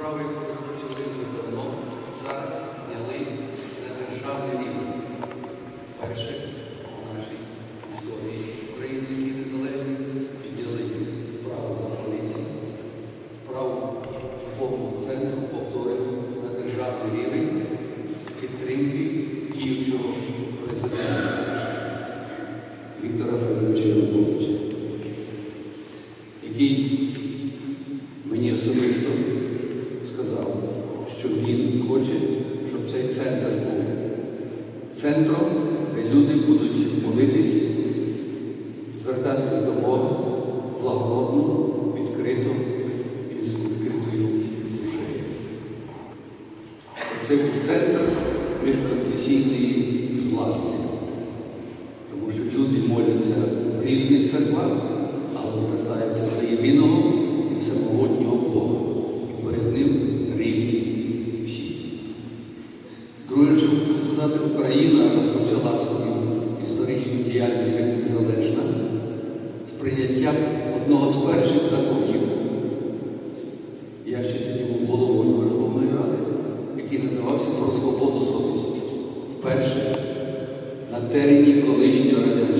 справи, які розпочали вже давно, зараз підняли на державний рівень. Перше в нашій історії українській незалежній підняли справу за поліції, справу повного центру повторюю на державний рівень з підтримки діючого президента Віктора Федоровича Януковича, який мені особисто сказав, що він хоче, щоб цей центр був центром, де люди будуть молитись, звертатись до Бога благородно, відкрито і з відкритою душею. Це був центр міжконфесійної злагоди. Тому що люди моляться в різних церквах, але звертаються до єдиного сказати, Україна розпочала свою історичну діяльність як незалежна з прийняттям одного з перших законів. Я ще тоді був головою Верховної Ради, який називався про свободу совісті. Вперше на терені колишнього радянського.